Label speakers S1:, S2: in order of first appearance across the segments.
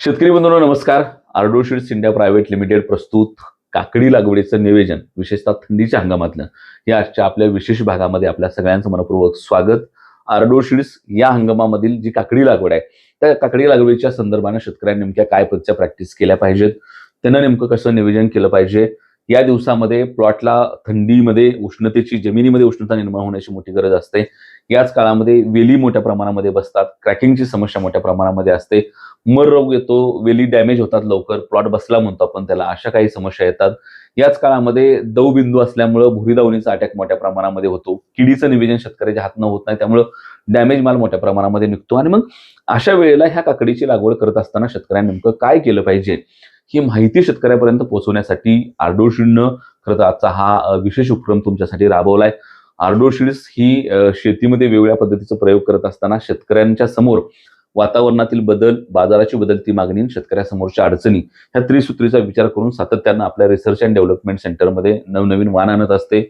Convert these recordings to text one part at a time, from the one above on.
S1: शेतकरी बंधूंनो नमस्कार. आर्डोशीड्स India private limited प्रस्तुत काकडी लागवडीचं नियोजन विशेषतः थंडीच्या हंगामातलं. या आजच्या आपल्या विशेष भागामध्ये आपल्या सगळ्यांचं मनपूर्वक स्वागत. आर्डो या हंगामामधील जी काकडी लागवड आहे त्या काकडी लागवडीच्या संदर्भानं शेतकऱ्यांनी नेमक्या काय पद्धतीच्या प्रॅक्टिस केल्या पाहिजेत? त्यांना नेमकं कसं नियोजन केलं पाहिजे? या दिवसामध्ये प्लॉटला थंडीमध्ये उष्णतेची जमिनीमध्ये उष्णता निर्माण होण्याची मोठी गरज असते. याच काळामध्ये वेली मोठ्या प्रमाणामध्ये बसतात क्रॅकिंगची समस्या मोठ्या प्रमाणामध्ये असते. मर रोग येतो वेली डॅमेज होतात लवकर प्लॉट बसला म्हणतो आपण त्याला अशा काही समस्या येतात. याच काळामध्ये दवबिंदू असल्यामुळं भुरीदावणीचा अटॅक मोठ्या प्रमाणामध्ये होतो. किडीचं निवेदन शेतकऱ्याच्या हातनं होत नाही त्यामुळं डॅमेज माल मोठ्या प्रमाणामध्ये निघतो. आणि मग अशा वेळेला ह्या काकडीची लागवड करत असताना शेतकऱ्यांनी नेमकं काय केलं पाहिजे ही माहिती शेतकऱ्यापर्यंत पोहोचवण्यासाठी आर्डोशीडनं खरं तर आजचा हा विशेष उपक्रम तुमच्यासाठी राबवलाय. आर्डोशीड्स ही शेतीमध्ये वेगवेगळ्या पद्धतीचा प्रयोग करत असताना शेतकऱ्यांच्या समोर वातावरणातील बदल बाजाराची बदलती मागणी आणि शेतकऱ्यासमोरच्या अडचणी ह्या त्रिसूत्रीचा विचार करून सातत्यानं आपल्या रिसर्च अँड डेव्हलपमेंट सेंटरमध्ये नवनवीन वाण आणत असते.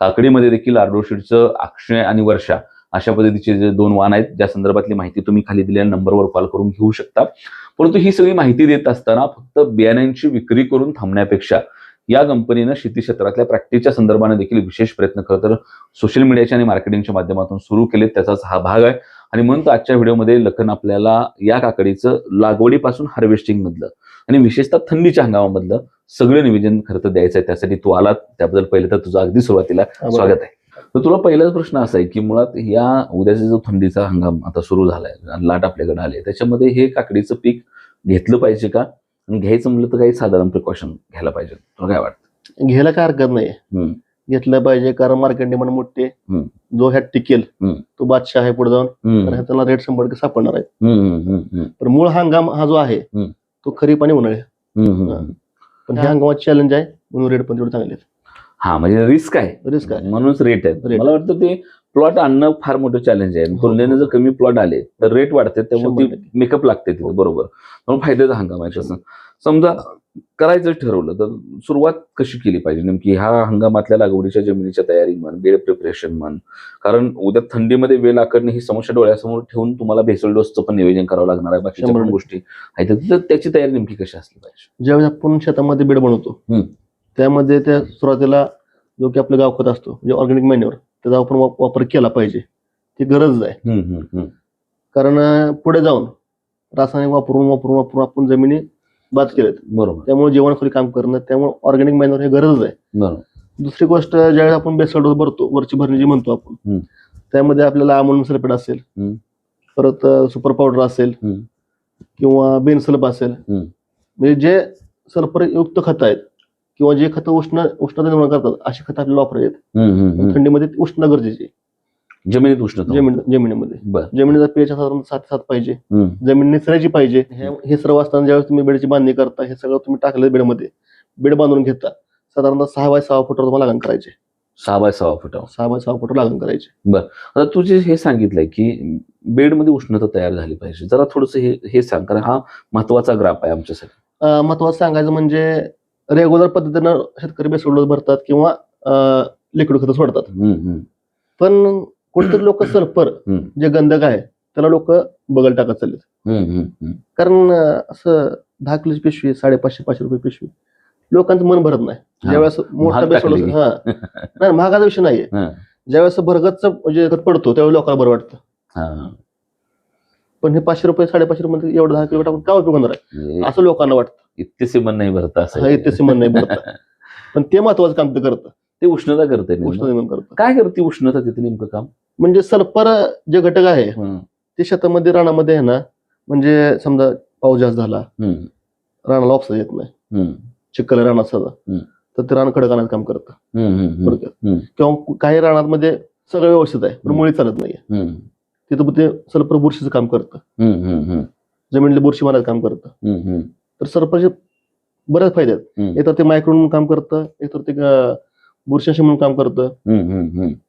S1: काकडीमध्ये देखील आर्डोशीडचं अक्षय आणि वर्षा अशा पद्धतीचे जे दोन वाहन आहेत ज्या संदर्भातली माहिती तुम्ही खाली दिलेल्या नंबरवर कॉल करून घेऊ शकता. परंतु ही सगळी माहिती देत असताना फक्त बियाण्यांची विक्री करून थांबण्यापेक्षा या कंपनीनं शेती क्षेत्रातल्या प्रॅक्टिसच्या संदर्भाने देखील विशेष प्रयत्न खरं तर सोशल मीडियाच्या आणि मार्केटिंगच्या माध्यमातून सुरू केले त्याचाच हा भाग आहे. आणि म्हणून तर आजच्या व्हिडिओमध्ये लखन आपल्याला या काकडीचं लागवडीपासून हार्वेस्टिंग मधलं आणि विशेषतः थंडीच्या हंगामामधलं सगळं निवेदन खरं तर द्यायचं आहे. त्यासाठी तू आलात. त्याबद्दल पहिले तर तुझं अगदी सुरुवातीला स्वागत आहे. तर तुला पहिलाच प्रश्न असा आहे की मुळात या उद्याचा जो थंडीचा हंगाम आता सुरू झालाय लाट आपल्याकडे आले त्याच्यामध्ये हे काकडीचं पीक घेतलं पाहिजे का? आणि घ्यायचं म्हणलं तर काही साधारण प्रिकॉशन घ्यायला पाहिजे. तुला काय वाटतं?
S2: घ्यायला काय हरकत नाही. घेतलं पाहिजे कारण मार्केट डिमांड मोठी. जो ह्यात टिकेल. तो बादशाह आहे पुढे जाऊन तर त्याला रेट शंभर टक्के सापडणार आहे तर मूळ हंगाम हा जो आहे. तो खरीप आणि उन्हाळी. पण ह्या हंगामात चॅलेंज आहे म्हणून रेट पण तेवढे चांगले
S1: हा म्हणजे रिस्क आहे
S2: रिस्क आहे
S1: म्हणूनच रेट आहे. मला वाटतं ते प्लॉट आणणं फार मोठं चॅलेंज आहे
S2: हो.
S1: तुलनेने जर कमी प्लॉट आले तर रेट वाढते त्यामुळे. मेकअप लागते तिथे
S2: हो.
S1: बरोबर म्हणून फायद्याचा हंगाम आहे तसं समजा करायचं ठरवलं तर सुरुवात कशी केली पाहिजे नेमकी ह्या हंगामातल्या लागवडीच्या जमिनीच्या तयारी म्हण बेड प्रिपरेशन म्हण कारण उद्या थंडीमध्ये वेल आकडणे ही समस्या डोळ्यासमोर ठेवून तुम्हाला भेसळ डोसचं पण नियोजन करावं लागणार आहे बाकीच्या
S2: शंभर
S1: पण. गोष्टी आहेत तर त्याची तयारी नेमकी कशी असली पाहिजे
S2: ज्यावेळेस आपण शेतामध्ये बेड बनवतो. त्यामध्ये त्या सुरुवातीला जो की आपलं गावखत असतो म्हणजे ऑर्गॅनिक मॅन्युअर त्याचा आपण वाप- वापर केला पाहिजे ती गरज आहे. कारण पुढे जाऊन रासायनिक वापरून वापरून वापरून आपण जमिनी बाद केलेत
S1: बरोबर
S2: त्यामुळे जेवणखोरी काम करणं त्यामुळे ऑर्गॅनिक मॅन्युअर हे गरज आहे
S1: बरोबर
S2: दुसरी गोष्ट ज्यावेळेस आपण बेसल डोस भरतो वरची भरणी जी म्हणतो आपण. त्यामध्ये आपल्याला अमोनियम सल्फेट असेल. परत सुपर पावडर असेल. किंवा बेनसल्फ असेल. म्हणजे जे सल्फर युक्त खतं आहेत किंवा जे खतं उष्ण उष्णता निर्माण करतात अशी खतं आपल्याला वापरायची. थंडीमध्ये ती उष्णता गरजेची.
S1: जमिनीत उष्णता
S2: जमीन जमिनीमध्ये.
S1: बर.
S2: जमिनीचा पीएच साधारण सात सात पाहिजे. जमीन निसरायची पाहिजे. हे- सर्व असताना ज्यावेळेस तुम्ही बेडची बांधणी करता हे सगळं तुम्ही टाकलं बेडमध्ये. बेड बांधून घेता. साधारणतः सहा बाय सहा फुटावर तुम्हाला लागण करायचे.
S1: सहा बाय सहा फुटावर.
S2: सहा बाय सहा फुटावर लागण करायचे.
S1: आता तू जे हे सांगितलंय की बेडमध्ये उष्णता तयार झाली पाहिजे जरा थोडस हे हे सांग कारण हा महत्त्वाचा ग्राफ आहे आमच्यासाठी.
S2: महत्वाचं सांगायचं म्हणजे रेग्युलर पद्धतीनं शेतकरी बेसोड भरतात किंवा लिक्विड खतं सोडतात. पण कुठेतरी लोक सल्फर
S1: हम्म,
S2: जे गंधक आहे त्याला लोक बगल टाकत
S1: हम्म.
S2: कारण असं दहा किलोची पिशवी साडेपाचशे पाचशे रुपये पिशवी लोकांचं मन भरत नाही. ज्यावेळेस मोठा बेसोड. हा. नाही महागाचा विषय नाहीये. ज्यावेळेस भरगतचा म्हणजे पडतो त्यावेळेस लोकांना बरं वाटतं. पण हे पाचशे रुपये साडेपाचशे रुपये एवढं दहा किलो टाकून काय उपयोग होणार आहे? असं लोकांना वाटतं.
S1: इतकेसे मन नाही भरत असं
S2: हा इथे मन नाही भरत. पण ते महत्वाचं काम ते करतं.
S1: ते उष्णता करते
S2: उष्ण. निर्माण
S1: काय करते उष्णता तिथे नेमकं काम?
S2: म्हणजे सल्फर जे घटक आहे ते शेतामध्ये रानामध्ये आहे ना म्हणजे समजा पाऊस जास्त झाला रानाला ऑप्शन येत नाही. चिखल सगळं
S1: हम्म.
S2: तर ते रान कडक आणण्याचं काम करतं. किंवा काही रानामध्ये सगळं व्यवस्थित आहे पण. मुळी चालत नाहीये. तिथं ते सल्फर बुरशीचं काम करतं. जमिनीला बुरशी मारायचं काम करतं. तर सल्फरचे बरेच फायदे आहेत.
S1: हम्म,
S2: एक तर ते मायक्रोन काम करतं एक तर ते अं, बुरशीनाशक म्हणून काम करतं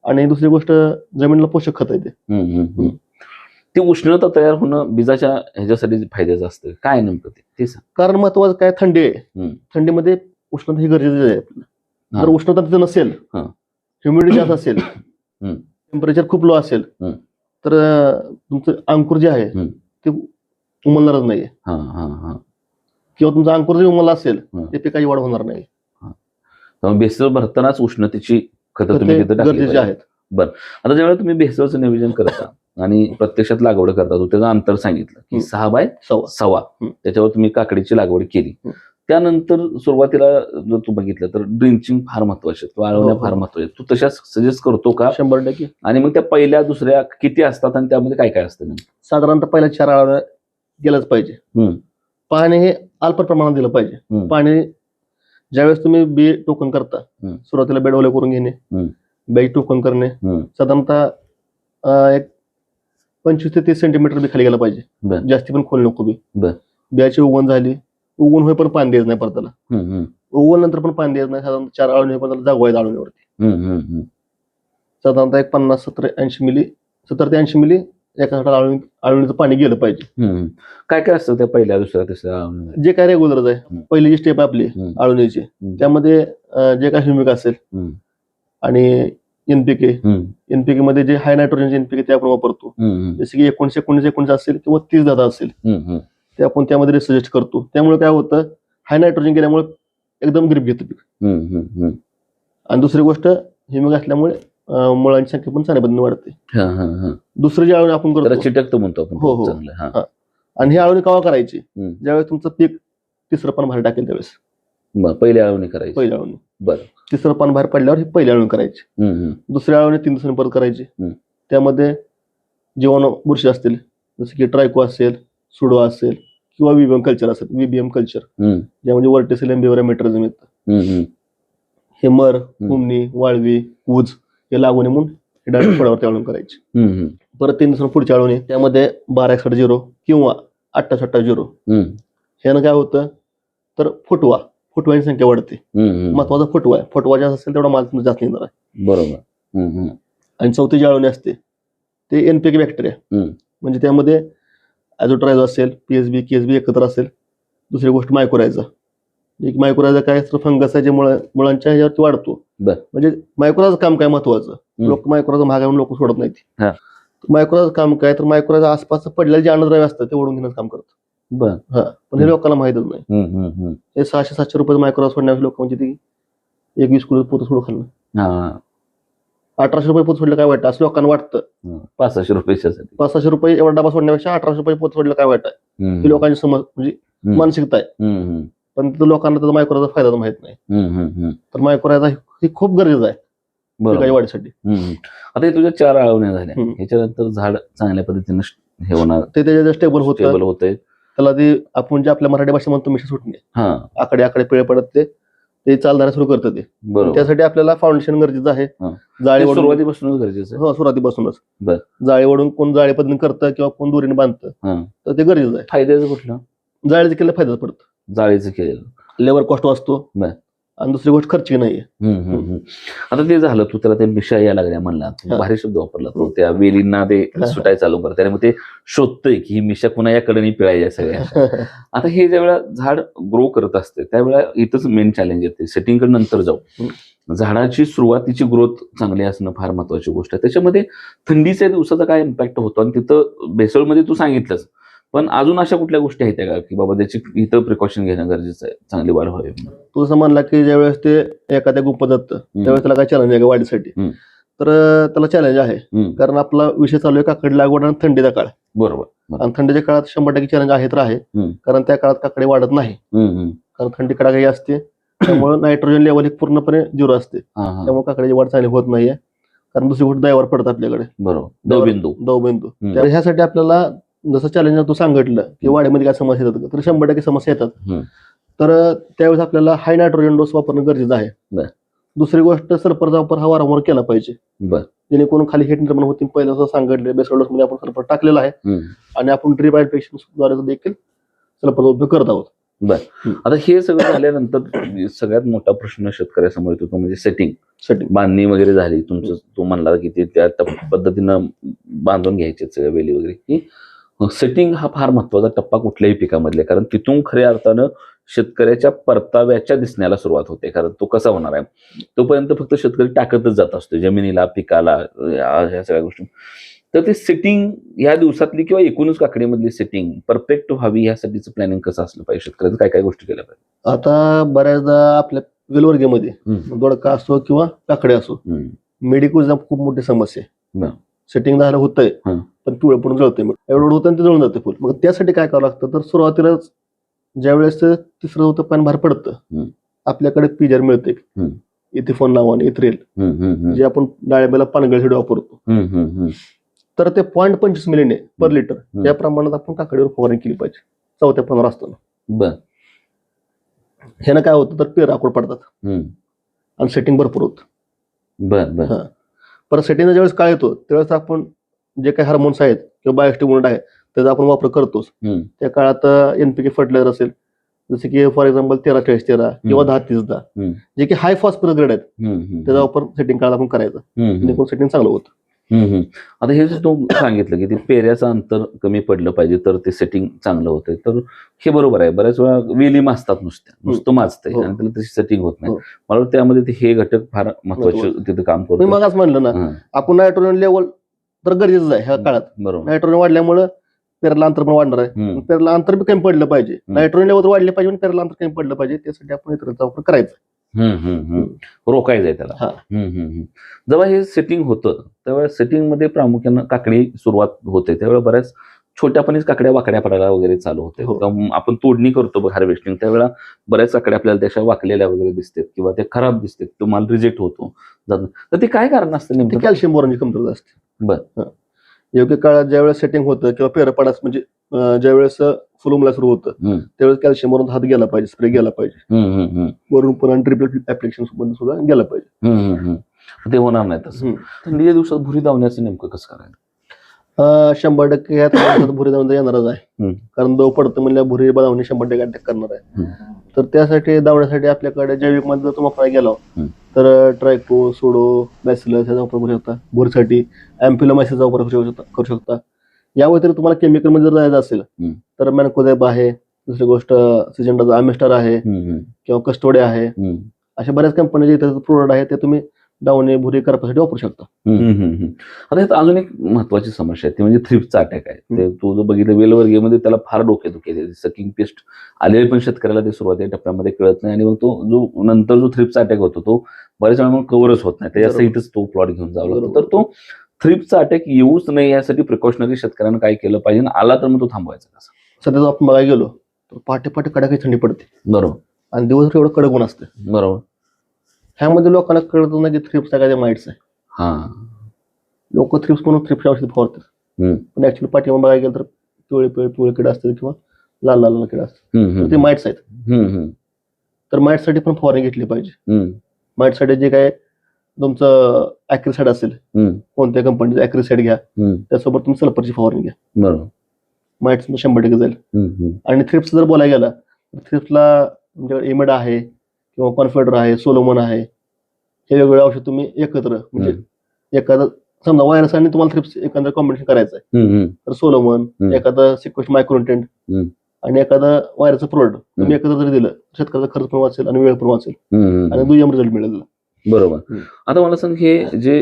S2: आणि दुसरी गोष्ट जमिनीला पोषक खत आहे ते.
S1: ती उष्णता तयार होणं बीजाच्या ह्याच्यासाठी फायद्याचं असतं काय नेमकं ते
S2: कारण महत्वाचं काय थंडी आहे. थंडीमध्ये उष्णता ही गरजेची आहे आपल्याला. जर उष्णता तिथे नसेल
S1: हा.
S2: ह्युमिडिटी जास्त असेल. टेम्परेचर खूप लो असेल. तर तुमचं अंकुर जे आहे. ते उमलणारच नाहीये
S1: हा हा हा
S2: किंवा तुमचा अंकुर जरी उमला असेल. ते पिकाची वाढ होणार नाही
S1: त्यामुळे भेसळ भरतानाच उष्णतेची खतं तुम्ही तिथं.
S2: आहेत
S1: आता ज्यावेळेला तुम्ही भेसळचं नियोजन करता आणि प्रत्यक्षात लागवड करता तो त्याचं अंतर सांगितलं की. सहा बाय
S2: सव्वा.
S1: त्याच्यावर तुम्ही काकडीची लागवड केली. त्यानंतर सुरुवातीला जर तू बघितलं तर ड्रिंचिंग फार महत्त्वाचे किंवा आळवण्या
S2: हो, हो.
S1: फार महत्त्वाचे तू तशा सजेस्ट करतो का
S2: शंभर टक्के
S1: आणि मग त्या पहिल्या दुसऱ्या किती असतात आणि त्यामध्ये काय काय असतं?
S2: साधारणतः पहिल्या चार आळवण्या गेलंच पाहिजे. पाणी हे अल्प प्रमाणात दिलं पाहिजे. पाणी ज्यावेळेस तुम्ही बी टोकन करता. सुरुवातीला बेड ओले करून घेणे
S1: हं.
S2: बॅग टोकन करणे. साधारणतः अं, एक पंचवीस ते तीस सेंटीमीटर बी खाली गेला पाहिजे
S1: बरं.
S2: जास्ती पण खोल नको बी
S1: बरं.
S2: बियाची उगवण झाली उगवून होई पण पाणी द्यायचं नाही परत त्याला. उगवण नंतर पण पाणी द्यायचं नाही साधारण चार आळवणी पण त्याला जागवायचं आळवणीवरती
S1: हं, हं, हं.
S2: साधारणतः एक पन्नास सत्तर ऐंशी मिली सत्तर ते ऐंशी मिली एका आळवणी आळवणीचं पाणी गेलं पाहिजे.
S1: काय काय असतं त्या पहिल्या दुसऱ्या तिसऱ्या?
S2: जे काय रेग्युलरच आहे. पहिली जी स्टेप आपली
S1: हं.
S2: आळवणीची. त्यामध्ये अं, जे काय ह्युमिक असेल. आणि एनपीके. एनपीके मध्ये जे हाय नायट्रोजन एनपीके ते आपण वापरतो. जसे की एकोणीस एकोणीस एकोणीस असेल किंवा तीस दादा असेल. ते आपण त्यामध्ये सजेस्ट करतो त्यामुळे काय होतं हाय नायट्रोजन गेल्यामुळे एकदम ग्रीप घेतं पीक. आणि दुसरी गोष्ट ह्युमिक असल्यामुळे अं, मुळांची संख्या पण चांगल्या वाढते
S1: हं, हं, हं.
S2: दुसरं जे आळवणी आपण
S1: त्याला
S2: करतो
S1: चिटकतं म्हणतो आपण
S2: हो, हो.
S1: चांगलं हा
S2: आणि ही आळवणी कवा करायची. ज्यावेळेस तुमचं पीक तिसरं पान बाहेर टाकेल त्यावेळेस
S1: बरं, पहिली आळवणी करायची
S2: पहिली आळवणी
S1: बरं.
S2: तिसरं पान बाहेर पडल्यावर ही पहिली आळवणी करायची. दुसऱ्या आळवणी तीन दिवसांनी परत करायची. त्यामध्ये जीवाणू बुरशी असतील जसं की ट्रायको असेल सुडो असेल किंवा विबीएम कल्चर असेल विबीएम कल्चर
S1: हं,
S2: ज्यामध्ये वर्टिसिलम बिवरामेट्रिझम येतं
S1: हं, हं.
S2: हे मर हुमणी वाळवी कूज हे लागून म्हणून हे डायरेक्ट फळावरती आळवणी करायची. परत तीन दिवसांनी पुढची आळवणी त्यामध्ये बारा एकसठ झिरो किंवा अठ्ठावीस अठ्ठावीस झिरो ह्यानं काय होतं? तर फुटवा. फुटव्याची संख्या वाढते. महत्त्वाचा फुटवा आहे. फुटवा जास्त असेल तेवढा माल तुमचा जास्त येणार आहे.
S1: बरोबर.
S2: आणि चौथी जी आळवणी असते. ते एनपीके बॅक्टेरिया
S1: हं.
S2: म्हणजे त्यामध्ये ॲझोट्रायझो असेल पीएसबी केएसबी एकत्र असेल. दुसरी गोष्ट मायक्रोरायझा एक मायक्रोरायझा काय तर फंगस आहे जे मुळा मुळांच्या ह्याच्यावरती वाढतो.
S1: बर.
S2: म्हणजे मायक्रोरायझं काम काय महत्वाचं. लोक मायक्रोरायझा महाग आहे म्हणून लोक सोडत नाहीत.
S1: हा.
S2: मायक्रोरायझं काम काय? तर मायक्रोरायझा आसपास पडलेले जे अन्नद्रव्य असतं ते ओढून घेण्याचं काम करतं
S1: बरं.
S2: हा. पण हे. लोकांना माहितच नाही.
S1: हं,
S2: सहाशे सातशे रुपये मायक्रोरायझा सोडण्याचे लोक म्हणजे ती एक वीस किलो पोतं सोडू खाल्लं.
S1: हा,
S2: अठराशे रुपये पोत सोडलं काय वाटतं असं लोकांना वाटतं.
S1: पाच सहाशे रुपयाच्यासाठी
S2: पाच सहाशे रुपये एवढा डबा सोडण्यापेक्षा अठराशे रुपये पोत सोडलं काय वाटतं
S1: हं,
S2: ही लोकांची समज म्हणजे. मानसिकता आहे. पण लोकांना त्याचा मायक्रोचा फायदा माहीत नाही. तर मायक्रोचा ही खूप गरजेचं आहे. पिकाच्या वाढीसाठी.
S1: आता हे तुझ्या चार आळवण्या झाल्या. ह्याच्यानंतर झाड चांगल्या पद्धतीनं हे होणार.
S2: ते त्याच्या स्टेबल होतं
S1: होते
S2: त्याला ते आपण जे आपल्या मराठी भाषेत म्हणतो मिशी सुटणे आकडे आकडे पिळे पडत ते ते चालणारे सुरू करतं ते. त्यासाठी आपल्याला फाउंडेशन गरजेचं आहे.
S1: हं.
S2: जाळी
S1: सुरुवातीपासूनच गरजेचं आहे.
S2: हो सुरुवातीपासूनच. जाळी वडून कोण जाळी पद्धतीने करतं किंवा कोण दोरीने बांधतं. तर ते गरजेचं आहे.
S1: फायद्याचं कुठलं?
S2: जाळीचं केलं फायदा पडतो.
S1: जाळीचं केलेलं.
S2: लेबर कॉस्ट वाचतो.
S1: बर.
S2: आणि दुसरी गोष्ट
S1: हम्म, हम्म, हम्म. आता ते झालं तू त्याला ते मिशा यायला लागल्या म्हणला. तू
S2: हा.
S1: भारी शब्द वापरला तो. त्या वेलींना ते
S2: हा.
S1: सुटाय चालू करत त्याने मग ते शोधतोय की ही मिशा कुणा याकडे नाही पिळायच्या सगळ्या. आता हे ज्यावेळेला झाड ग्रो करत असते त्यावेळेला इथंच मेन चॅलेंज येते. सेटिंग नंतर जाऊ. झाडाची सुरुवातीची ग्रोथ चांगली असणं फार महत्वाची गोष्ट आहे. त्याच्यामध्ये थंडीच्या दिवसाचा काय इम्पॅक्ट होतो? आणि तिथं भेसळमध्ये तू सांगितलंच पण अजून अशा कुठल्या गोष्टी आहेत का की बाबा त्याची इथं प्रिकॉशन घेणं गरजेचं आहे चांगली वाढ व्हावी?
S2: तू असं म्हणला की ज्यावेळेस ते एखाद्या गुंप जातं त्यावेळेस त्याला काय चॅलेंज आहे का वाढीसाठी. तर त्याला चॅलेंज आहे. कारण आपला विषय चालू आहे काकडी लागवड आणि थंडीचा काळ.
S1: बरोबर
S2: आणि थंडीच्या काळात शंभर टक्के चॅलेंज आहे तर आहे. कारण त्या काळात काकडी वाढत नाही. कारण थंडी कडाकाही असते. त्यामुळे नायट्रोजन लेवल ही पूर्णपणे झिरो असते. त्यामुळे काकडीची वाढ चांगली होत नाहीये. कारण दुसरी गोष्ट दयावर पडत आपल्याकडे.
S1: बरोबर. दवबिंदू.
S2: दवबिंदू. तर ह्यासाठी आपल्याला जसं चॅलेंज तू सांगितलं की. वाढीमध्ये काय समस्या येतात? तर शंभर टक्के समस्या येतात. तर त्यावेळेस आपल्याला हाय नायट्रोजन डोस वापरणं गरजेचं आहे.
S1: बर. द्सरी
S2: गोष्ट सल्फरचा वापर हा वारंवार केला पाहिजे.
S1: बर.
S2: जेणेकरून खाली हेट निर्माण होती पहिलं सांगितलं बेसल डोस मध्ये आपण सल्फर टाकलेला आहे. आणि आपण ड्रीप इन्फेक्शनद्वारे देखील सल्फरचा उपयोग करत आहोत.
S1: आता हे सगळं झाल्यानंतर सगळ्यात मोठा प्रश्न शेतकऱ्यासमोर येतो तो म्हणजे सेटिंग
S2: सेटिंग
S1: बांधणी वगैरे झाली. तुमचं तू म्हणला की ते त्या पद्धतीनं बांधून घ्यायचे सगळ्या वेली वगैरे. की सेटिंग हा फार महत्त्वाचा टप्पा कुठल्याही पिकामधले कारण तिथून खऱ्या अर्थानं शेतकऱ्याच्या परताव्याच्या दिसण्याला सुरुवात होते कारण तो कसा होणार आहे तोपर्यंत फक्त शेतकरी टाकतच जात असतो जमिनीला पिकाला या ह्या सगळ्या गोष्टी तर ते सेटिंग या दिवसातली किंवा एकूणच काकडीमधली सेटिंग परफेक्ट व्हावी यासाठीचं प्लॅनिंग कसं असलं पाहिजे शेतकऱ्याचं काय काय गोष्टी केल्या पाहिजे
S2: आता बऱ्याचदा आपल्या वेलवर्गीमध्ये. दोडका असो किंवा काकडे असो. मेडिकोज खूप मोठी समस्या. आहे सेटिंग झालं होतंय. पण पिवळं पडून जळतंय मग एवढं होतं आणि ते जळून जाते फुल. मग त्यासाठी काय करावं लागतं? तर सुरुवातीलाच ज्या वेळेस तिसरं होतं पाणी बाहेर पडतं. आपल्याकडे पिजर मिळते. इथे फोन नावाने इथ्रेल. जे आपण डाळिंबाला पानगळीसाठी वापरतो. तर ते पॉईंट पंचवीस मिलीने पर लिटर या प्रमाणात आपण काकडीवर फवारणी केली पाहिजे. चौथ्या पंधरा असताना
S1: बर.
S2: ह्यानं काय होतं? तर पेर आकूड पडतात. आणि सेटिंग भरपूर होतं.
S1: बर बर.
S2: हा. परत सेटिंगचा ज्यावेळेस काय येतो त्यावेळेस आपण जे काही हार्मोन्स आहेत किंवा बायोस्टिम्युलंट आहे त्याचा आपण वापर करतोच. त्या काळात एनपीके फर्टिलायझर असेल जसे की फॉर एक्झाम्पल तेरा चाळीस तेरा किंवा दहा तीस दहा. जे की हाय फॉस्फरस ग्रेड आहेत. त्याचा वापर सेटिंग काळात आपण करायचा. सेटिंग चांगलं होतं.
S1: आता हे तू सांगितलं की ते पेऱ्याचं अंतर कमी पडलं पाहिजे तर ते सेटिंग चांगलं होतंय. तर हे बरोबर आहे. बऱ्याच वेळा वेली माजतात नुसत्या. नुसतं माजतंय
S2: हो.
S1: आणि त्याला तशी सेटिंग होत नाही.
S2: हो.
S1: मला त्यामध्ये ते हे घटक फार महत्त्वाचे तिथे काम
S2: मी
S1: करतो
S2: मगाच म्हणलं ना
S1: हां,
S2: आपण नायट्रोजन लेवल तर गरजेचं आहे ह्या काळात.
S1: बरोबर.
S2: नायट्रोजन वाढल्यामुळे पेरला अंतर पण वाढणार आहे.
S1: हम्म,
S2: पेरला अंतर बी कमी पडलं पाहिजे. नायट्रोजन लेवल वाढले पाहिजे आणि पेरला अंतर कमी पडलं पाहिजे. त्यासाठी आपण इतरांचा वापर करायचा.
S1: हम्म, हम्म, हम्म. रोखायचं आहे त्याला.
S2: हा.
S1: हम्म, हम्म, हम्म. जेव्हा हे सेटिंग होतं त्यावेळेस सेटिंगमध्ये प्रामुख्यानं काकडी सुरुवात होते. त्यावेळेला बऱ्याच छोट्यापणीच काकड्या वाकड्या पडायला वगैरे चालू होते
S2: हो.
S1: आपण तोडणी करतो बघ हार्वेस्टिंग त्यावेळेला बऱ्याच काकड्या आपल्याला त्याच्या वाकलेल्या वगैरे दिसतात किंवा ते खराब दिसतात तो माल रिजेक्ट होतो जातो. तर ते काय कारण असतं नेमकं
S2: कॅल्शियम बोरॉनची कमतरता असते
S1: बर.
S2: योग्य काळात ज्यावेळेस सेटिंग होतं किंवा पेरपडास म्हणजे ज्यावेळेस फुलुमला सुरू होतं. त्यावेळेस कॅल्शियम बोरॉन हात गेला पाहिजे स्प्रे गेला पाहिजे. वरून पुन्हा ट्रिपल ऍप्लिकेशन सुद्धा गेला पाहिजे.
S1: ते होणार नाही तसं. थंडीच्या दिवसात भुरी धावण्याचं नेमकं कसं करायचं
S2: शंभर टक्के भुरी धावून येणारच आहे. कारण दव पडतं म्हणजे भुरी धावणे शंभर टक्के अटॅक करणार आहे. तर त्यासाठी धावण्यासाठी आपल्याकडे जैविकमध्ये जर तुम्ही वापरायला गेला. तर ट्रायको सोडो बॅसिलस याचा वापर करू शकता भुरीसाठी अँपिलोमायसिसचा वापर करू शकता करू शकता या व्यतिरिक्त तुम्हाला केमिकलमध्ये जर जायचं असेल. तर मॅनकोदेब आहे दुसरी गोष्ट सिजंडाचा आमेस्टर आहे किंवा कस्टोडे आहे. अशा बऱ्याच कंपन्या जे प्रोडक्ट आहे ते तुम्ही डावणे भुरी करपासाठी वापरू शकता.
S1: हम्म, हम्म, हम्म. आता ह्यात अजून एक महत्वाची समस्या आहे ती म्हणजे थ्रिप्सचा अटॅक आहे. ते तू जर बघितलं वेलवर्गीमध्ये त्याला फार डोकेदुखी आहे. सकिंग पेस्ट आलेले पण शेतकऱ्याला ते सुरुवातीच्या टप्प्यामध्ये कळत नाही आणि मग तो जो नंतर जो थ्रिप्सचा अटॅक होतो तो बऱ्याच वेळा मग कव्हरच होत नाही. त्याच्या
S2: बरोबर.
S1: सहितच तो प्लॉट घेऊन जावा लागतो. तर तो थ्रिप्सचा अटॅक येऊच नाही यासाठी प्रिकॉशनरी शेतकऱ्यांना काय केलं पाहिजे आणि आला तर मग तो थांबवायचा कसं?
S2: सध्या जर आपण बघायला गेलो तर पहाटे पहाटे कडाकी थंडी पडते.
S1: बरोबर.
S2: आणि दिवसभर एवढं कडक ऊन असते.
S1: बरोबर.
S2: ह्यामध्ये लोकांना कळत नाही की थ्रिप्स काय माइट्स आहे.
S1: हा.
S2: लोक थ्रिप्स म्हणून थ्रिप्स औषध फवारतात.
S1: हम्म.
S2: पण ऍक्च्युली पाठीमागे बघायला गेलं तर पिवळे पिवळे पिवळे किडे असतात किंवा लाल लाल लाल किडे असतात.
S1: हम्म,
S2: तर
S1: हम्म,
S2: ते माइट्स आहेत.
S1: हम्म, हम्म,
S2: तर माइटसाठी पण फवारणी घेतली पाहिजे.
S1: हम्म,
S2: माइटसाठी जे काय तुमचं ऍक्रिसाइड असेल
S1: हम्म,
S2: कोणत्या कंपनीचं ऍक्रिसाइड घ्या.
S1: हम्म.
S2: त्यासोबत तुम्ही सल्फरची फवारणी घ्या.
S1: बरोबर.
S2: माइट्स शंभर टक्के जाईल.
S1: हम्म, हम्म,
S2: आणि थ्रिप्स जर बोलायला गेला तर थ्रिप्सला तुमच्याकडे एमेडा आहे किंवा कॉन्फिडर आहे सोलोमन आहे हे वेगवेगळे औषध तुम्ही एकत्र म्हणजे एखादं समजा व्हायरस आणि तुम्हाला थ्रिप्स एकंदर कॉम्बिनेशन करायचं आहे तर सोलोमन. एखादं सिक्वेस्ट मायक्रोन्टेंट
S1: हम्म.
S2: आणि एखादं व्हायरसचं प्रोडक्ट तुम्ही एकत्र जरी दिलं शेतकऱ्याचा खर्च पण वाचेल आणि वेळ पण वाचेल. आणि दुय्यम रिझल्ट मिळेल
S1: बरोबर. आता मला सांग हे जे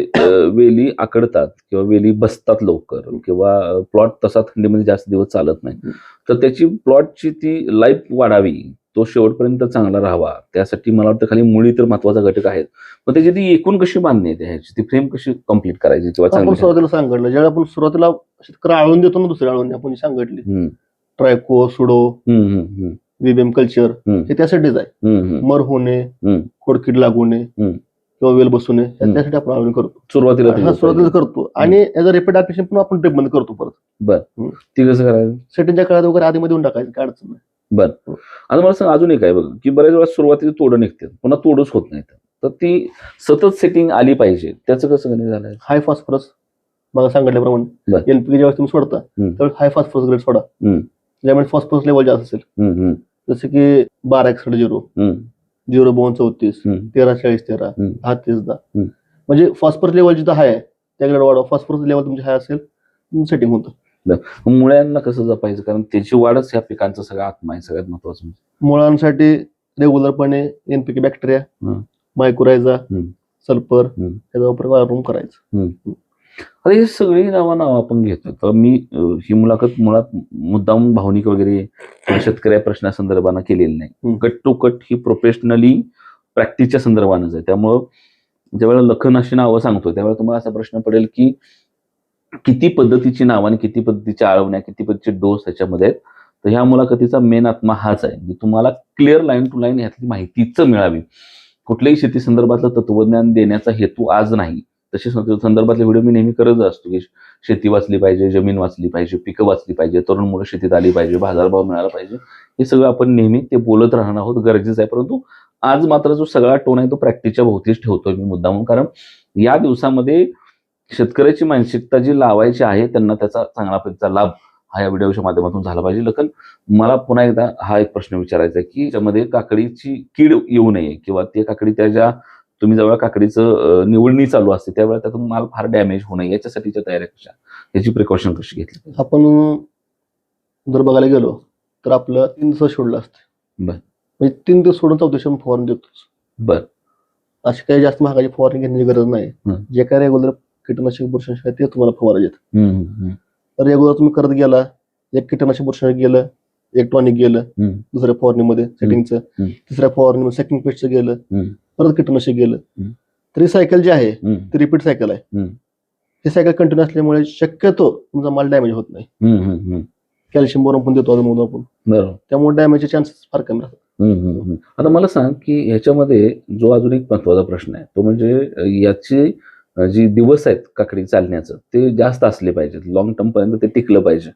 S1: वेली आकडतात किंवा वेली बसतात लवकर किंवा प्लॉट तसा थंडीमध्ये जास्त दिवस चालत नाही. तर त्याची प्लॉटची ती लाईफ वाढावी तो शेवटपर्यंत चांगला राहावा. त्यासाठी मला वाटतं खाली मुळी तर महत्त्वाचा घटक आहे पण त्याची ती एकूण कशी बांधणी आहे? ह्याची ती फ्रेम कशी कंप्लीट करायची किंवा
S2: आपण सुरुवातीला सांगितलं. ज्यावेळी आपण सुरुवातीला शेतकरी आळून देतो ना दुसऱ्या आळून आपण सांगितली. ट्रायको सुडो विबेम कल्चर. हे त्यासाठीच आहे. मर होणे. खोडकीड लागू नये
S1: हम्म.
S2: किंवा वेल बसू नये
S1: हम्म.
S2: त्यासाठी आपण आळवणी करतो.
S1: सुरुवातीला
S2: सुरुवातीला करतो. आणि याचा रिपीट ऍप्लिकेशन पण आपण ट्रीटमेंट करतो परत.
S1: ती कसं करायचं?
S2: सेटिंगच्या काळात वगैरे आधी मध्ये टाकायचं काय अडचण नाही.
S1: आता मला सांग अजून एक आहे बघ की बऱ्याच वेळा सुरुवातीला तोडं निघते पुन्हा तोडच होत नाही तर ती सतत सेटिंग आली पाहिजे त्याचं कसं नाही झालंय
S2: हाय फॉस्फरस मला सांगितल्याप्रमाणे
S1: बरं.
S2: एनपीके ज्यावेळेस तुम्ही सोडता. त्यावेळेस हाय फॉस्फरस ग्रेड सोडा. ज्यामुळे फॉस्फरस लेवल जास्त असेल जसे की बारा एकसठ झिरो झिरो दोन चौतीस. तेरा चाळीस तेरा. दहा तीस दहा. म्हणजे फॉस्फरस लेवल जिथं हाय आहे त्या ग्रेड वाढवा फॉस्फरस लेवल तुमचे हाय असेल सेटिंग होतं
S1: मुळ्यांना कसं जपायचं कारण त्याची वाढच ह्या पिकांचं सगळं आत्मा आहे सगळ्यात महत्वाचं म्हणजे.
S2: मुळांसाठी रेग्युलरपणे एनपीके बॅक्टेरिया. मायक्रोरायझा. सल्फर. त्याचा वापर वारून करायचा
S1: आता आता ही सगळी नावं नावं आपण घेतो तर मी ही मुलाखत मुळात मुद्दाम भावनिक वगैरे शेतकऱ्या प्रश्नासंदर्भानं केलेली नाही. कट टू कट ही प्रोफेशनली प्रॅक्टिसच्या संदर्भानंच आहे त्यामुळं ज्यावेळेला लखन अशी नावं सांगतो त्यावेळेला तुम्हाला असा प्रश्न पडेल की किती पद्धतीची नावं आणि किती पद्धतीच्या आळवण्या किती पद्धतीचे डोस त्याच्यामध्ये आहेत. तर ह्या मुलाखतीचा मेन आत्मा हाच आहे. की तुम्हाला क्लिअर लाईन टू लाईन ह्यातली माहितीच मिळावी. कुठल्याही शेती संदर्भातलं तत्वज्ञान देण्याचा हेतू आज नाही. तसे संदर्भातले व्हिडिओ मी नेहमी करत असतो की शेती वाचली पाहिजे जमीन वाचली पाहिजे पिकं वाचली पाहिजे तरुण मुलं शेतीत आली पाहिजे बाजारभाव मिळाला पाहिजे. हे सगळं आपण नेहमी ते बोलत राहणं आहोत गरजेचं आहे. परंतु आज मात्र जो सगळा टोन आहे तो प्रॅक्टिसच्या भोवतीच ठेवतोय मी मुद्दा म्हणून कारण या दिवसामध्ये शेतकऱ्याची मानसिकता जी लावायची आहे त्यांना त्याचा चांगला पद्धतीचा लाभ हा या व्हिडिओच्या माध्यमातून झाला पाहिजे. लखन मला पुन्हा एकदा हा एक प्रश्न विचारायचा आहे की त्याच्यामध्ये काकडीची कीड येऊ नये किंवा ते काकडी त्याच्या तुम्ही जेव्हा काकडीचं निवडणी चालू असते त्यावेळेला त्यातून माल फार डॅमेज होऊ नये. याच्यासाठीच्या तयाऱ्या कशा? याची प्रिकॉशन कशी घेतली?
S2: आपण जर बघायला गेलो तर आपलं तीन दिवस सोडलं असतं.
S1: बर.
S2: म्हणजे तीन दिवस सोडून चौथ्या दिवशी फवारणी देतोच.
S1: बर.
S2: अशी काही जास्त महागाची फवारणी घेण्याची गरज नाही. जे काय रेग्युलर कीटकनाशक बुरशीनाशक आहे ते तुम्हाला फवारायचे तर रेग्युलर तुम्ही करत गेला एक कीटकनाशक बुरशीनाशक गेलं एक टॉनिक गेलं दुसऱ्या फवारणीमध्ये सेटिंगचं
S1: हं.
S2: तिसऱ्या फवारणीमध्ये सेकंड पेस्टचं गेलं
S1: हं.
S2: परत कीटकनाशक गेलं
S1: हं.
S2: तरी सायकल जी आहे ती रिपीट सायकल आहे
S1: हं.
S2: ही सायकल कंटिन्यू असल्यामुळे शक्यतो तुमचा माल डॅमेज होत नाही. कॅल्शियम बोरॉन पण देतो अजून आपण त्यामुळे डॅमेजचे चान्सेस फार कमी राहतात.
S1: आता मला सांग की ह्याच्यामध्ये जो अजून एक महत्त्वाचा प्रश्न आहे तो म्हणजे याची जी दिवस आहेत काकडी चालण्याचं ते जास्त असले पाहिजेत. लॉंग टर्म पर्यंत ते टिकलं पाहिजे.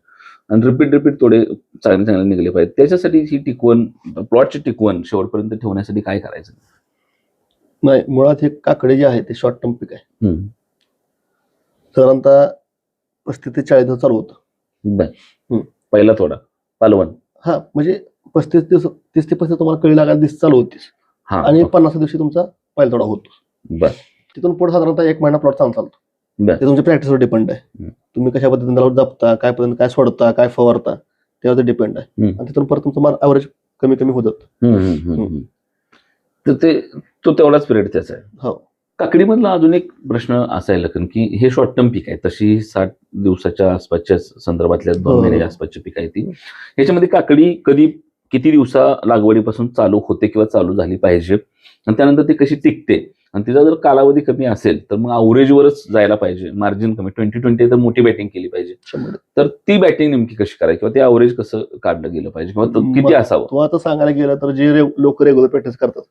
S1: आणि रिपीट रिपीट थोडे चांगले चांगले निघले पाहिजे त्याच्यासाठी ही टिकवण प्लॉटची टिकवण शेवटपर्यंत ठेवण्यासाठी काय करायचं?
S2: नाही मुळात हे काकडे जे आहे ते शॉर्ट टर्म पीक आहे. साधारणतः पस्तीस ते चाळीस दिवस चालू होतं.
S1: पहिला थोडा. पालवण.
S2: हा म्हणजे पस्तीस दिवस तीस ते पस्तीस तुम्हाला कळी लागायला दिवस चालू होतीस.
S1: हा
S2: आणि पन्नास दिवशी तुमचा पहिला थोडा होतो.
S1: बर.
S2: तिथून पुढे साधारणतः एक महिना प्लॉट चांगला चालतो. ते तुमच्या प्रॅक्टिसवर डिपेंड आहे. तुम्ही कशा पद्धतीने त्याला जपता काय पद्धतीने काय सोडता काय फवारता त्यावर डिपेंड आहे. आणि तिथून परत तुमचं माल ॲव्हरेज कमी कमी होत
S1: ते तो तेवढाच पिरियड त्याचा आहे.
S2: हो.
S1: काकडीमधला अजून एक प्रश्न असा आहे लखन की हे शॉर्ट टर्म पीक आहे. तशी साठ दिवसाच्या आसपासच्या संदर्भातल्या दोन
S2: हो.
S1: महिन्याच्या आसपासची पीक आहे ती. याच्यामध्ये काकडी कधी किती दिवसा लागवडीपासून चालू होते किंवा चालू झाली पाहिजे? आणि त्यानंतर ती कशी टिकते? आणि तिचा जर कालावधी कमी असेल तर मग अवरेजवरच जायला पाहिजे मार्जिन कमी ट्वेंटी ट्वेंटी तर मोठी बॅटिंग केली पाहिजे. तर ती बॅटिंग नेमकी कशी करायची किंवा ते अवरेज कसं काढलं गेलं पाहिजे किंवा किती असावं
S2: तो आता सांगायला गेलं तर जे लोक रेग्युलर प्रॅक्टिस करतात.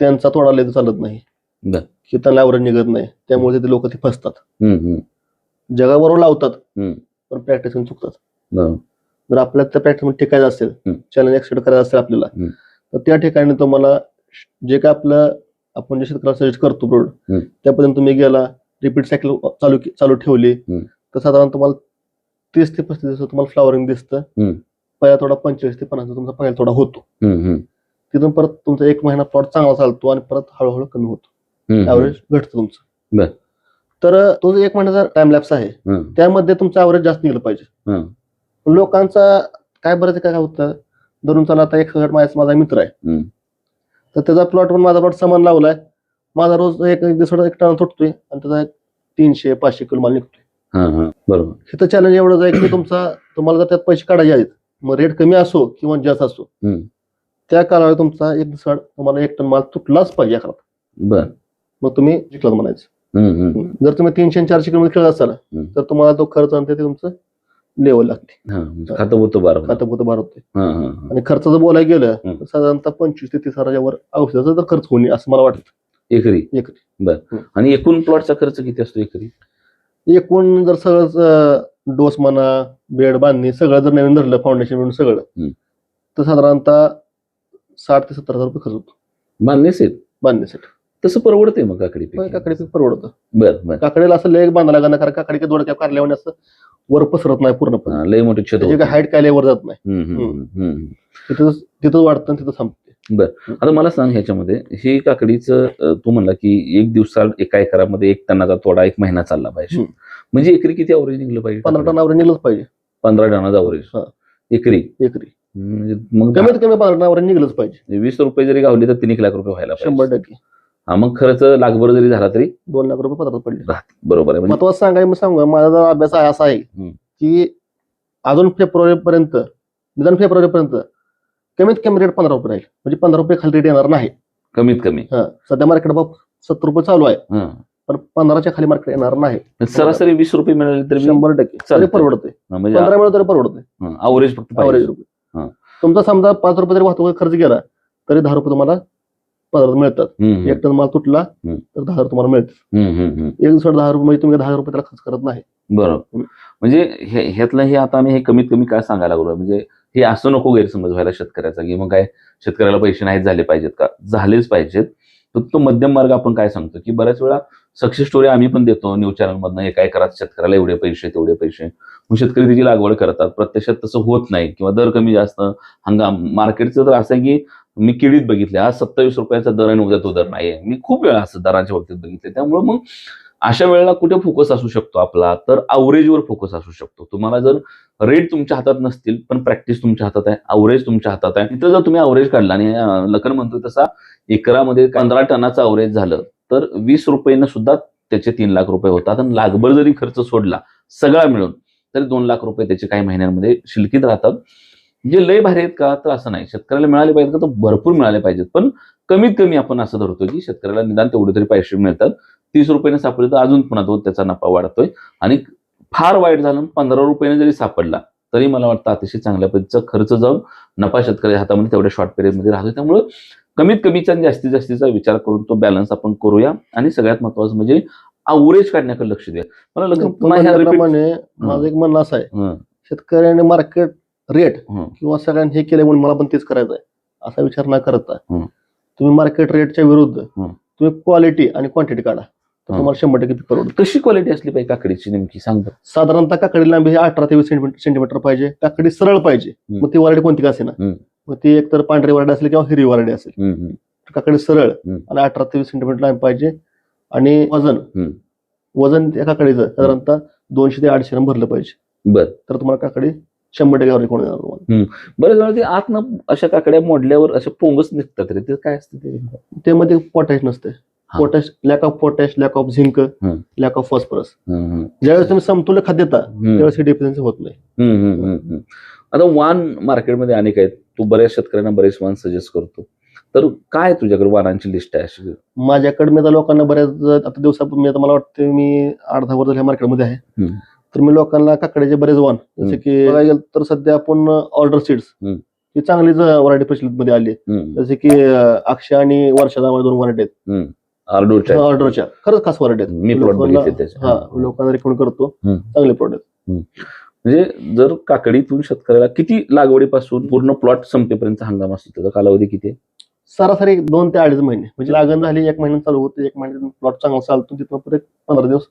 S2: त्यांचा तोडा लेत चालत नाही. की त्यांना ॲव्हरेज निघत नाही त्यामुळे ते लोक ते फसतात जगाबरोबर लावतात. पण प्रॅक्टिस चुकतात. जर आपल्याला त्या प्रॅक्टिस टिकायचं असेल. चॅलेंज एक्सेप्ट करायचं असेल आपल्याला. तर त्या ठिकाणी तुम्हाला जे काय आपलं आपण जे शेतकऱ्याला सजेस्ट करतो प्रोडक्ट
S1: हम्म.
S2: त्या पद्धतीने तुम्ही गेला रिपीट सायकल चालू चालू ठेवली. तर साधारण तुम्हाला तीस ते पस्तीस दिवसात तुम्हाला फ्लॉवरिंग दिसतं. पहिला थोडा पंचेचाळीस ते पन्नास दिवस तुमचा पहिला थोडा होतो. तिथून परत तुमचा एक महिना प्लॉट चांगला चालतो आणि परत हळूहळू कमी होतो. ऍव्हरेज घटतं तुमचं. तर तो जो एक महिन्याचा टाइम लॅप्स आहे त्यामध्ये तुमचं ऍव्हरेज जास्त निघलं पाहिजे. लोकांचा काय बरं ते काय होतं? धरून चला आता एक माझा मित्र आहे. तर त्याचा प्लॉट पण माझा प्लॉट समान लावलाय. माझा रोज एक एक दिवसाला एक टन तुटतोय आणि त्याचा एक तीनशे पाचशे किलो माल निघतोय.
S1: हा, हा, बरोबर.
S2: हे तर चॅलेंज एवढंच आहे की तुमचा तुम्हाला जर त्यात पैसे काढायचे आहेत मग रेट कमी असो किंवा जास्त असो
S1: हम्म.
S2: त्या कालावधीत तुमचा एक दिवसाड तुम्हाला एक टन माल तुटलाच पाहिजे अकरा
S1: बर.
S2: मग तुम्ही जिंकलाच म्हणायचं.
S1: हम्म, हम्म,
S2: जर तुम्ही तीनशे आणि चारशे किलोमीटर खेळत असाल
S1: हम्म.
S2: तर तुम्हाला तो खर्च आणि ते तुमचं लेवल लागते
S1: हा, म्हणजे खातं होतं बरं
S2: खातं होते
S1: हा, हा, हा.
S2: आणि खर्च जर बोलायला गेलं
S1: हम्म.
S2: तर साधारणतः पंचवीस ते तीस हजाराच्या वर औषधाचा जर खर्च होणे असं मला वाटतं
S1: एकरी
S2: एकरी.
S1: बर. आणि एकूण प्लॉटचा खर्च किती असतो एकरी
S2: एकूण जर सगळंच डोस म्हणा बेड बांधणी सगळं जर नवीन धरलं फाउंडेशन म्हणून सगळं. तर साधारणतः साठ ते सत्तर हजार रुपये खर्च होतो
S1: मान्यच आहेत
S2: बांधण्यासाठी
S1: तसं परवडते मग काकडी पीक.
S2: काकडी पीक परवडतं
S1: बर बर
S2: काकडीला असं लेग बांधायला लागणार कारण काकडी काय दोडक्या कारल्यावर असं वर पसरत नाही पूर्णपणे.
S1: लय मोठी होते.
S2: काय हाईट काय वर जात नाही. तिथं तिथं वाढतं तिथं थांबते
S1: आता मला सांग ह्याच्यामध्ये ही काकडीचं तू म्हणला की एक दिवसात एका एकरामध्ये एक टनाचा तोडा एक महिना चालला पाहिजे. म्हणजे एकरी किती अवरेज निघलं पाहिजे
S2: पंधरा टनावर निघलंच पाहिजे.
S1: पंधरा टनाचा अवरेज
S2: हा.
S1: एकरी?
S2: एकरी.
S1: म्हणजे मग
S2: कमीत कमी पंधरा टनावर निघलंच पाहिजे.
S1: वीस रुपये जरी गावले तर तीन एक लाख रुपये व्हायला
S2: शंभर टक्के.
S1: मग खर्च लाखभर जरी झाला तरी
S2: दोन लाख रुपये पत्रात पडले.
S1: बरोबर आहे. म्हणजे
S2: महत्वाचं सांगाय सांगू माझा जर अभ्यास आहे असा आहे. की अजून फेब्रुवारी पर्यंत निदान फेब्रुवारी पर्यंत कमीत कमी रेट पंधरा रुपये राहील. म्हणजे पंधरा रुपये खाली रेट येणार नाही.
S1: कमीत कमी.
S2: हा सध्या मार्केट भाव सत्तर रुपये चालू आहे.
S1: हा.
S2: पण पंधराच्या खाली मार्केट येणार नाही.
S1: सरासरी वीस रुपये मिळाले तरी
S2: शंभर टक्के. परवडते
S1: म्हणजे
S2: पंधरा मिळालं तरी परवडते
S1: अवरेज फक्त
S2: अवरेज. रुपये. तुमचा समजा पाच रुपये जरी वाहतूक खर्च गेला तरी दहा रुपये तुम्हाला पदार्थ मिळतात. एक टन माल तुटला. तर दहा रुपये तुम्हाला मिळतात. एक दिवसात दहा रुपये म्हणजे तुम्ही दहा रुपये त्याला खर्च करत नाही.
S1: बरोबर. म्हणजे ह्यातलं हे आता आम्ही हे कमीत कमी काय सांगायला लागलो? म्हणजे हे असं नको गैरसमज व्हायला शेतकऱ्याचा की मग काय शेतकऱ्याला पैसे नाहीत झाले पाहिजेत का? झालेच पाहिजेत. तर तो मध्यम मार्ग आपण काय सांगतो? की बऱ्याच वेळा सक्सेस स्टोरी आम्ही पण देतो न्यूज चॅनलमधनं एका एकरात शेतकऱ्याला एवढे पैसे तेवढे पैसे. मग शेतकरी त्याची लागवड करतात. प्रत्यक्षात तसं होत नाही किंवा दर कमी जास्त हंगाम. मार्केटचं तर असं आहे की मी किडीत बघितले. आज सत्तावीस रुपयाचा दर आणि उद्या तो दर नाही मी खूप वेळा असं दराच्या बाबतीत बघितले. त्यामुळे मग अशा वेळेला कुठे फोकस असू शकतो आपला? तर अवरेजवर फोकस असू शकतो. तुम्हाला जर रेट तुमच्या हातात नसतील पण प्रॅक्टिस तुमच्या हातात आहे अवरेज तुमच्या हातात आहे. तिथं जर तुम्ही अवरेज काढला आणि लखन म्हणतोय तसा एकरामध्ये पंधरा टनाचा अवरेज झालं तर वीस रुपयेनं सुद्धा त्याचे तीन लाख रुपये होतात. आणि लागभर जरी खर्च सोडला सगळा मिळून तरी दोन लाख रुपये त्याचे काही महिन्यांमध्ये शिल्कीत राहतात. जे लय भारी आहेत का तर असं नाही. शेतकऱ्याला मिळाले पाहिजेत का तर भरपूर मिळाले पाहिजेत. पण कमीत कमी आपण असं धरतो की शेतकऱ्याला निदान तेवढे तरी पैसे मिळतात. तीस रुपयाने सापडले तर अजून पुन्हा तो त्याचा नफा वाढतोय. आणि फार वाईट झालं पंधरा रुपयाने जरी सापडला तरी मला वाटतं अतिशय चांगल्या पद्धतीचा खर्च जाऊन नफा शेतकऱ्याच्या हातामध्ये तेवढ्या शॉर्ट पिरियडमध्ये राहतो त्यामुळं कमीत कमीचा आणि जास्तीत जास्तीचा विचार करून तो बॅलन्स आपण करूया. आणि सगळ्यात महत्वाचं म्हणजे अवरेज काढण्याकडे लक्ष द्या. मला
S2: माझं एक म्हणणं असं आहे. शेतकऱ्याने मार्केट रेट किंवा सगळ्यांनी हे केले म्हणून मला पण तेच करायचं आहे असा विचार न करता. तुम्ही मार्केट रेटच्या विरुद्ध. तुम्ही क्वालिटी आणि क्वांटिटी काढा तर. तुम्हाला शंभर टक्के परवडत
S1: कशी क्वालिटी असली पाहिजे काकडीची नेमकी सांग बरं.
S2: साधारणतः काकडी लांबी अठरा ते वीस सेंटीमीटर पाहिजे काकडी सरळ पाहिजे. मग ती वराडी कोणती का असेल ना. मग ती एकतर पांढरी वराडी असेल किंवा हिरवी वराडी असेल काकडी सरळ. आणि अठरा ते वीस सेंटीमीटर लांबी पाहिजे आणि वजन. वजन त्या काकडीचं साधारणतः दोनशे ते अडीचशे ग्राम भरलं पाहिजे
S1: बरं
S2: तर तुम्हाला काकडी शंभर टक्के आवरेज कोण देणार तुम्हाला.
S1: बरेच वेळा ते आतनं अशा काकड्या मोडल्यावर असे पोंगच निघतात रे. ते काय असतं ते?
S2: ते मध्ये पोटॅश नसते
S1: हा.
S2: Potash lack of potash lack of zinc. Lack of phosphorus ज्यावेळेस तुम्ही समतुल्य खाद्य देता. त्यावेळेस ही डिफिशियन्सी होत नाही.
S1: हम्म, हम्म, हम्म, हम्म. आता वाण मार्केटमध्ये अनेक आहेत. तू बऱ्याच शेतकऱ्यांना बरेच वाण सजेस्ट करतो. तर काय तुझ्याकडे वाणांची लिस्ट आहे अशी?
S2: माझ्याकडे मी आता लोकांना बऱ्याच आता दिवसापूर्वी आता मला वाटतं मी अर्धा वर्ष झाल्या मार्केटमध्ये आहे.
S1: हम्म.
S2: तर मी लोकांना काकड्याचे बरेच वाण. जसे की बघायला गेलं तर सध्या आपण ऑर्डर सीड्स
S1: हम्म.
S2: ही चांगलीच व्हरायटी प्रचलित मध्ये आली आहे.
S1: हम्म,
S2: जसे की अं, अक्षय आणि वर्षा नावाच्या दोन व्हरायटी आहेत.
S1: हम्म.
S2: ऑर्डरच्या खरंच खास व्हरायटी आहेत.
S1: मी प्लॉट
S2: लोकांना-
S1: बघितले त्याचे.
S2: हा लोकांना रेकमेंड करतो.
S1: हम्म.
S2: चांगले प्रोडक्ट
S1: म्हणजे जर काकडीतून शेतकऱ्याला किती लागवडीपासून पूर्ण प्लॉट संपेपर्यंत हंगाम असतो? त्याचा कालावधी किती आहे?
S2: सरासरी दोन ते अडीच महिने. म्हणजे लागण झाली एक महिन्यात चालू होते एक महिन्यात प्लॉट चांगला चालतो तिथं परत एक पंधरा दिवस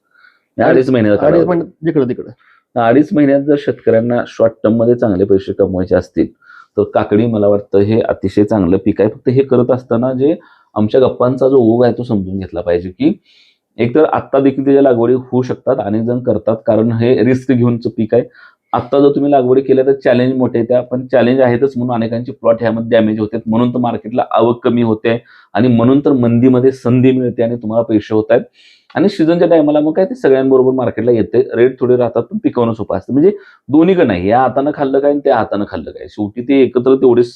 S1: अडीच महिन्याचा
S2: अडीच. महिन्यात जिकडे तिकडे.
S1: अडीच महिन्यात जर शेतकऱ्यांना शॉर्ट टर्ममध्ये चांगले पैसे कमवायचे असतील तर काकडी मला वाटतं हे अतिशय चांगलं पीक आहे. फक्त हे करत असताना जे आमच्या गप्पांचा जो ओघ आहे तो समजून घेतला पाहिजे की एकतर आत्ता देखील त्याच्या लागवडी होऊ शकतात अनेक जण करतात कारण हे रिस्क घेऊनचं पीक आहे. आत्ता जर तुम्ही लागवडी केल्या तर चॅलेंज मोठे त्या पण चॅलेंज आहेतच म्हणून अनेकांची प्लॉट ह्यामध्ये डॅमेज होतात. म्हणून तर मार्केटला आवक कमी होते आणि म्हणून तर मंदीमध्ये संधी मिळते आणि तुम्हाला पैसे होत आहेत. आणि सीझनच्या टायमाला मग काय ते सगळ्यांबरोबर मार्केटला येते. रेट थोडे राहतात पण पिकवणं सोपं असतं. म्हणजे दोन्ही का नाही? या हातानं खाल्लं काय आणि त्या हातानं खाल्लं काय? शेवटी ते एकत्र तेवढेच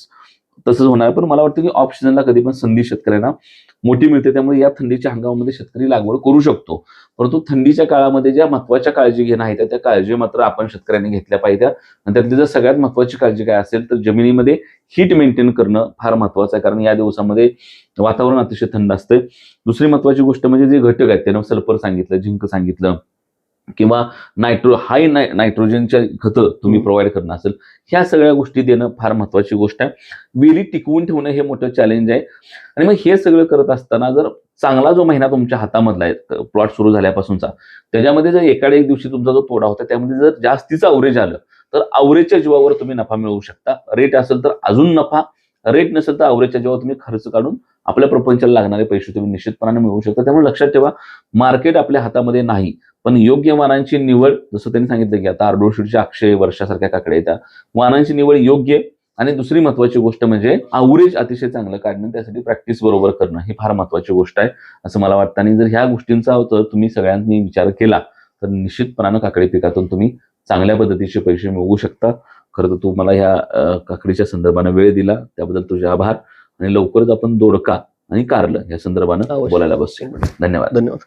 S1: तसंच होणार पण मला वाटतं की ऑफ सीझनला कधी पण संधी शेतकऱ्यांना मोठी मिळते. त्यामुळे या थंडीच्या हंगामामध्ये शेतकरी लागवड करू शकतो. परंतु थंडीच्या काळामध्ये ज्या महत्त्वाच्या काळजी घेणं आहे त्या- त्या काळजी मात्र आपण शेतकऱ्यांनी घेतल्या पाहिजे आणि त्यातली जर सगळ्यात महत्वाची काळजी काय असेल तर जमिनीमध्ये हीट मेंटेन करणं फार महत्वाचं आहे. कारण या दिवसामध्ये वातावरण अतिशय थंड असते दुसरी महत्वाची गोष्ट म्हणजे जे घटक आहेत त्यानं सल्फर सांगितलं झिंक सांगितलं किंवा नायट्रो हाय नाय नायट्रोजनच्या खतं तुम्ही. प्रोव्हाइड करणं असेल ह्या सगळ्या गोष्टी देणं फार महत्वाची गोष्ट आहे. विहिरी टिकवून ठेवणं हे मोठं चॅलेंज आहे. आणि मग हे सगळं करत असताना जर चांगला जो महिना तुमच्या हातामधला आहे प्लॉट सुरू झाल्यापासूनचा त्याच्यामध्ये जर एकाडे एक दिवशी तुमचा जो तोडा होता त्यामध्ये जर जास्तीचं अवरेज आलं तर अवरेजच्या जीवावर तुम्ही नफा मिळवू शकता. रेट असेल तर अजून नफा रेट नसेल तर अवरेजच्या जेव्हा तुम्ही खर्च काढून आपल्या प्रपंचाला लागणारे पैसे तुम्ही निश्चितपणाने मिळवू शकता. त्यामुळे लक्षात ठेवा मार्केट आपल्या हातामध्ये नाही पण योग्य वाहनांची निवड जसं त्यांनी सांगितलं की आता आर्डोशीडच्या अक्षय वर्षासारख्या काकड्या येत्या वाहनांची निवड योग्य आणि दुसरी महत्वाची गोष्ट म्हणजे आवरेज अतिशय चांगलं काढणं त्यासाठी प्रॅक्टिस बरोबर करणं ही फार महत्वाची गोष्ट आहे असं मला वाटतं. आणि जर ह्या गोष्टींचा जर तुम्ही सगळ्यांनी विचार केला तर निश्चितपणानं काकडी पिकातून तुम्ही चांगल्या पद्धतीचे पैसे मिळवू शकता. खरं तर तू मला ह्या काकडीच्या संदर्भानं वेळ दिला त्याबद्दल तुझे आभार. आणि लवकरच आपण दोडका आणि कारलं या संदर्भानं. बोलायला बसू. धन्यवाद.
S2: धन्यवाद.